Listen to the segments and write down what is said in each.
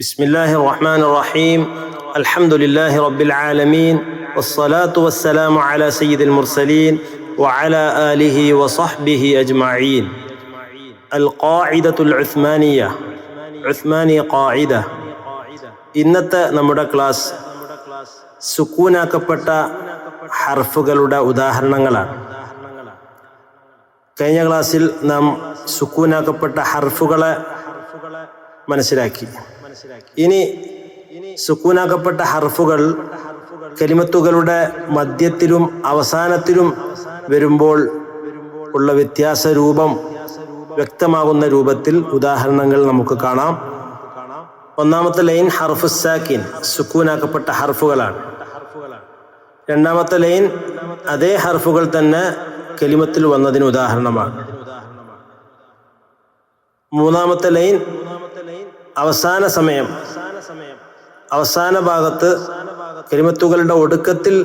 بسم الله الرحمن الرحيم الحمد لله رب العالمين والصلاة والسلام على سيد المرسلين وعلى آله وصحبه أجمعين القاعدة العثمانية عثماني قاعدة ഇന്നത്തെ നമ്മുടെ ക്ലാസ് സുക്കൂനാക്കപ്പെട്ട ഹർഫുകളുടെ ഉദാഹരണങ്ങളാണ് കഴിഞ്ഞ ക്ലാസ്സിൽ നാം സുക്കൂനാക്കപ്പെട്ട ഹർഫുകളെ മനസ്സിലാക്കി. ഇനി സുക്കൂനാക്കപ്പെട്ട ഹർഫുകൾ കലിമത്തുകളുടെ മധ്യത്തിലും അവസാനത്തിലും വരുമ്പോൾ ഉള്ള വ്യത്യാസ രൂപം വ്യക്തമാകുന്ന രൂപത്തിൽ ഉദാഹരണങ്ങൾ നമുക്ക് കാണാം. ഒന്നാമത്തെ ലൈൻ ഹർഫ് സാക്കിൻ സുക്കൂനാക്കപ്പെട്ട ഹർഫുകളാണ്. രണ്ടാമത്തെ ലൈൻ അതേ ഹർഫുകൾ തന്നെ കലിമത്തിൽ വന്നതിന് ഉദാഹരണമാണ്. മൂന്നാമത്തെ ലൈൻ അവസാന സമയം അവസാന ഭാഗത്ത് കെലിമത്തുകളുടെ ഒടുക്കത്തിൽ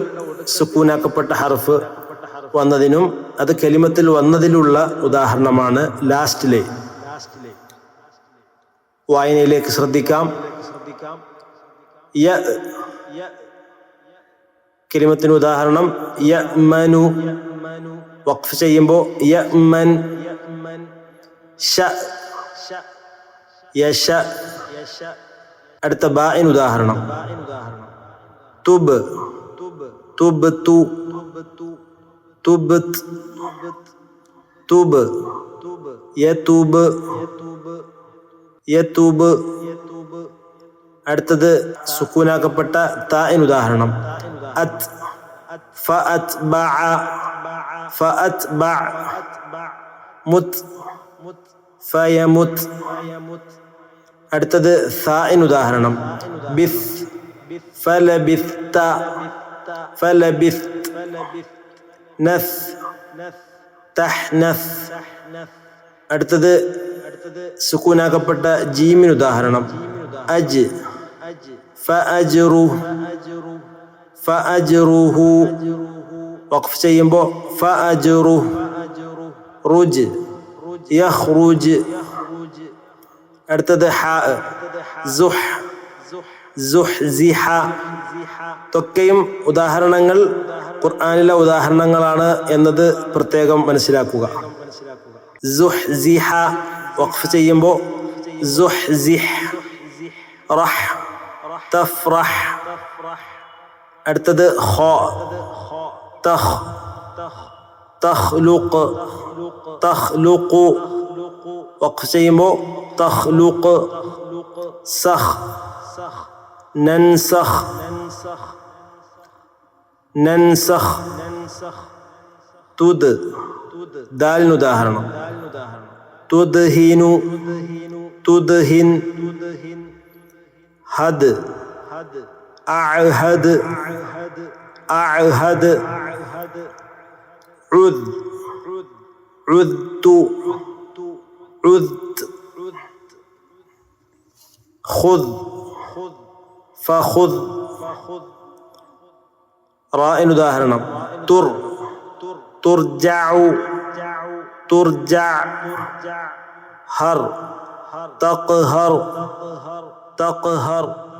സുക്കൂനാക്കപ്പെട്ട ഹർഫ് വന്നതിനും അത് കെലിമത്തിൽ വന്നതിലുള്ള ഉദാഹരണമാണ് ലാസ്റ്റിലെ. വായനയിലേക്ക് ശ്രദ്ധിക്കാം. യ കലിമത്തിന് ഉദാഹരണം യ മനു വഖഫ് ചെയ്യുമ്പോൾ യ മൻ ഷ യശ അടുത്ത ബായിൻ ഉദാഹരണം തുബ് തുബ് തു തുബ് തുബ് യതൂബ് യതൂബ് അടുത്തത് സുക്കൂനാക്കപ്പെട്ട തായിൻ ഉദാഹരണം അത് فأتبع فأتبع മുത് ഫയമുത്. അടുത്തത് സായിൻ ഉദാഹരണം. ബിസ്. ഫലബിസ്ത. ഫലബിസ്ത. നസ്. തഹ്നസ്. അടുത്തത് സുക്കൂനാക്കപ്പെട്ട ജീമിൻ ഉദാഹരണം. അജ്. വഖഫ് ചെയ്യുമ്പോൾ റുജ്. യഖ്റുജ് അടുത്തത് ഹ സുഹ് സുഹ്സിഹ. ഇതൊക്കെയും ഉദാഹരണങ്ങൾ ഖുർആാനിലെ ഉദാഹരണങ്ങളാണ് എന്നത് പ്രത്യേകം മനസ്സിലാക്കുക. സുഹ്സിഹ വഖഫ് ചെയ്യുമ്പോൾ സുഹ്സിഹ് റഹ് തഫ്റഹ്. അടുത്തത് ഖ തഖ് تخلق تخلق. أقسم تخلق. سخ ننسخ. ننسخ. تد دال نداهرن تدهن تدهن هد أعهد أعهد عذ عذت عذت خذ فخذ. رائن داهرنا تر ترجع ترجع. هر تقهر تقهر.